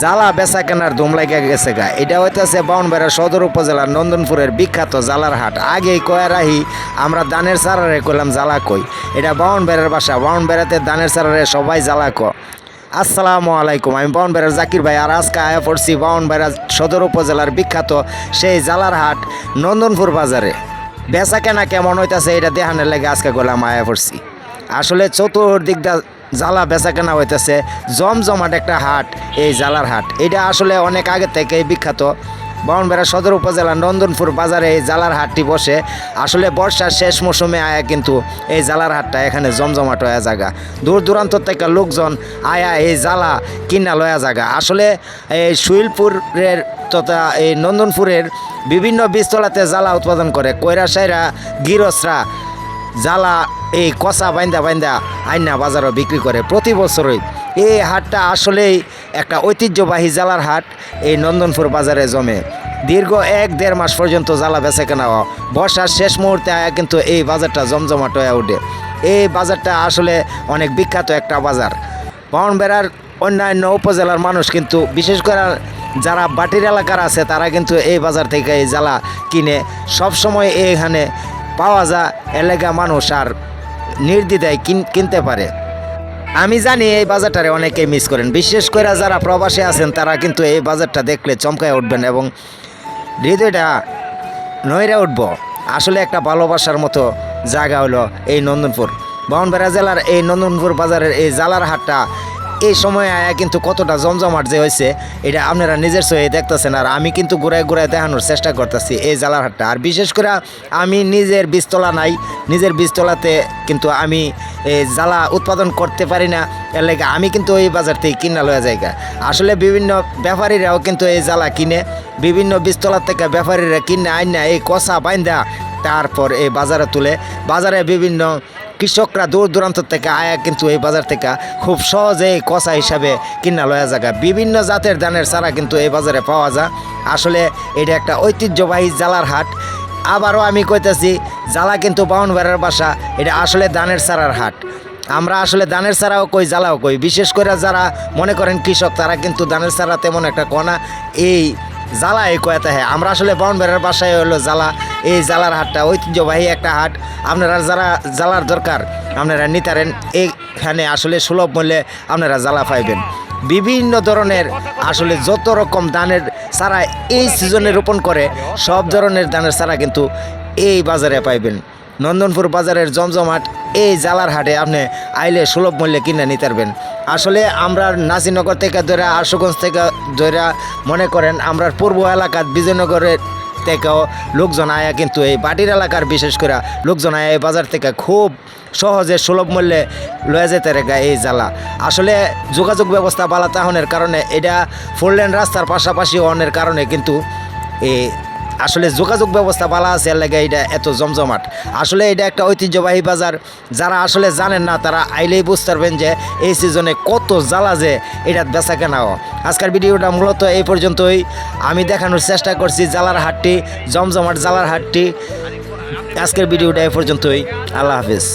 জ্বালা বেচা কেনার ধুম লাগে গেছে গা। এটা হইতেছে বাউনবেড়া সদর উপজেলার নন্দনপুরের বিখ্যাত জালার হাট। আগেই কয়ার আহি আমরা দানের সারারে কইলাম জ্বালা কই? এটা বাউনবেড়ার বাসা বাউনবেড়াতে দানের সারারে সবাই জ্বালা ক। আসসালামু আলাইকুম। আমি বাউনবেড়ার জাকির ভাই আর আজকে আয়া পড়ছি বাউনবেড়া সদর উপজেলার বিখ্যাত সেই জালার হাট নন্দনপুর বাজারে। বেচা কেনা কেমন হইতাছে, এটা দেখানোর লেগে আজকে গোলাম আয়া পড়ছি। আসলে চতুর্দিকটা জ্বালা বেচা কেনা হইতেছে, জমজমাট একটা হাট, এই জালার হাট। এটা আসলে অনেক আগে থেকে বিখ্যাত। বাউনবেড়া সদর উপজেলার নন্দনপুর বাজারে এই জালার হাটটি বসে। আসলে বর্ষার শেষ মৌসুমে আয়া কিন্তু এই জালার হাটটা এখানে জমজমাট হয়ে জায়গা দূর দূরান্ত থেকে লোকজন আয়া এই জ্বালা কিনা লয়া জায়গা আসলে এই শুইলপুরের তথা এই নন্দনপুরের বিভিন্ন বীজতলাতে জ্বালা উৎপাদন করে। কৈরাসাইরা গিরসরা জ্বালা এই কষা বাইন্দা বাইন্দা আইনা বাজারও বিক্রি করে প্রতি বছরই। এই হাটটা আসলেই একটা ঐতিহ্যবাহী জ্বালার হাট, এই নন্দনপুর বাজারে জমে। দীর্ঘ এক দেড় মাস পর্যন্ত জ্বালা বেচে কেনা। বর্ষার শেষ মুহূর্তে কিন্তু এই বাজারটা জমজমাট হয়ে ওঠে। এই বাজারটা আসলে অনেক বিখ্যাত একটা বাজার। বাউনবেড়ার অন্যান্য উপজেলার মানুষ কিন্তু, বিশেষ করে যারা বাটির এলাকার আছে, তারা কিন্তু এই বাজার থেকে এই জ্বালা কিনে। সবসময় এখানে পাওয়া যায় এলাকা মানুষ। আর নির্দ্বিধায় কিন- কিনতে পারে। আমি জানি এই বাজারটারে অনেকেই মিস করেন। বিশেষ করে যারা প্রবাসে আছেন, তারা কিন্তু এই বাজারটা দেখলে চমকায় উঠবেন এবং হৃদয়টা নইরে উঠব। আসলে একটা ভালোবাসার মতো জায়গা হলো এই নন্দনপুর। বাউনবেড়া জেলার এই নন্দনপুর বাজারের এই জালার হাটটা এই সময় আয়া কিন্তু কতটা জমজমাট যে হয়েছে এটা আপনারা নিজের সহে দেখতেছেন আর আমি কিন্তু ঘুরায় ঘুরায় দেখানোর চেষ্টা করতেছি এই জালার হাটটা। আর বিশেষ করে আমি নিজের বীজতলা নাই, নিজের বীজতলাতে কিন্তু আমি এই জ্বালা উৎপাদন করতে পারি না, এর লেগে আমি কিন্তু এই বাজার থেকে কিনা লয়ে জায়গা। আসলে বিভিন্ন ব্যাপারীরাও কিন্তু এই জ্বালা কিনে, বিভিন্ন বীজতলা থেকে ব্যাপারীরা কিনে আইন না এই কষা বাইন্দা তারপর এই বাজারে তুলে, বাজারে বিভিন্ন কৃষকরা দূর দূরান্ত থেকে আয়া কিন্তু এই বাজার থেকে খুব সহজেই কষা হিসাবে কিনা লয়া জায়গা বিভিন্ন জাতের ধানের চারা কিন্তু এই বাজারে পাওয়া যায়। আসলে এটা একটা ঐতিহ্যবাহী জ্বালার হাট। আবারও আমি কইতেছি, জ্বালা কিন্তু বাউনবাড়ার বাসা, এটা আসলে ধানের চারার হাট। আমরা আসলে ধানের চারাও কই, জ্বালাও কই। বিশেষ করে যারা মনে করেন কৃষক, তারা কিন্তু ধানের চারা তেমন একটা কনা। এই জ্বালা এই কয়াতে হ্যাঁ। আমরা আসলে বাউনবেড়ার বাসায় হলো জ্বালা। এই জ্বালার হাটটা ঐতিহ্যবাহী একটা হাট। আপনারা যারা জ্বালার দরকার, আপনারা নিতারেন। এইখানে আসলে সুলভ মূল্যে আপনারা জ্বালা পাইবেন। বিভিন্ন ধরনের আসলে যত রকম ধানের চারা এই সিজনে রোপণ করে, সব ধরনের ধানের চারা কিন্তু এই বাজারে পাইবেন। নন্দনপুর বাজারের জমজমাট এই জালার হাটে আপনি আইলে সুলভ মূল্যে কিনে নিতে পারবেন। আসলে আমরা নাসিনগর থেকে ধরে আশুগঞ্জ থেকে ধরে মনে করেন, আমরা পূর্ব এলাকার বিজয়নগরের থেকেও লোকজন আয়া কিন্তু এই বাটির এলাকার, বিশেষ করে লোকজন আয়া এই বাজার থেকে খুব সহজে সুলভ মূল্যে লয়ে যেতে রেখা এই জ্বালা। আসলে যোগাযোগ ব্যবস্থা বালা তাহনের কারণে এটা ফোর লেন রাস্তার পাশাপাশি অনের কারণে কিন্তু এই আসলে যোগাযোগ ব্যবস্থা ভালো আছে এর লাগে এটা এত জমজমাট। আসলে এটা একটা ঐতিহ্যবাহী বাজার। যারা আসলে জানেন না তারা আইলেই বুঝতে পারবেন যে এই সিজনে কত জ্বালা যে এটা বেচা কেনাও আজকের ভিডিওটা মূলত এই পর্যন্তই। আমি দেখানোর চেষ্টা করছি জালার হাটটি, জমজমাট জালার হাটটি। আজকের ভিডিওটা এই পর্যন্তই। আল্লাহ হাফিজ।